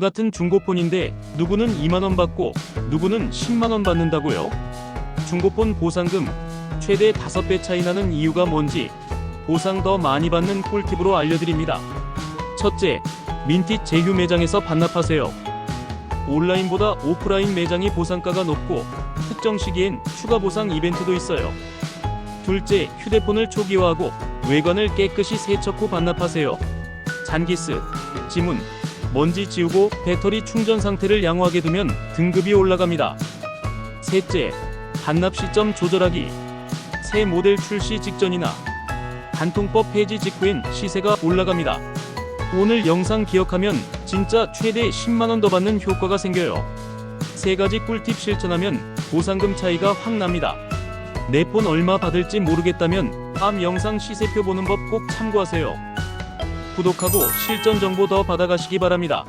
같은 중고폰인데 누구는 2만원 받고 누구는 10만원 받는다고요? 중고폰 보상금 최대 5배 차이 나는 이유가 뭔지 보상 더 많이 받는 꿀팁으로 알려드립니다. 첫째, 민티 제휴 매장에서 반납하세요. 온라인보다 오프라인 매장이 보상가가 높고 특정 시기엔 추가 보상 이벤트도 있어요. 둘째, 휴대폰을 초기화하고 외관을 깨끗이 세척 후 반납하세요. 잔기스, 지문, 먼지 지우고 배터리 충전 상태를 양호하게 두면 등급이 올라갑니다. 셋째, 반납 시점 조절하기. 새 모델 출시 직전이나 단통법 폐지 직후엔 시세가 올라갑니다. 오늘 영상 기억하면 진짜 최대 10만원 더 받는 효과가 생겨요. 세 가지 꿀팁 실천하면 보상금 차이가 확 납니다. 내 폰 얼마 받을지 모르겠다면 다음 영상 시세표 보는 법 꼭 참고하세요. 구독하고 실전 정보 더 받아가시기 바랍니다.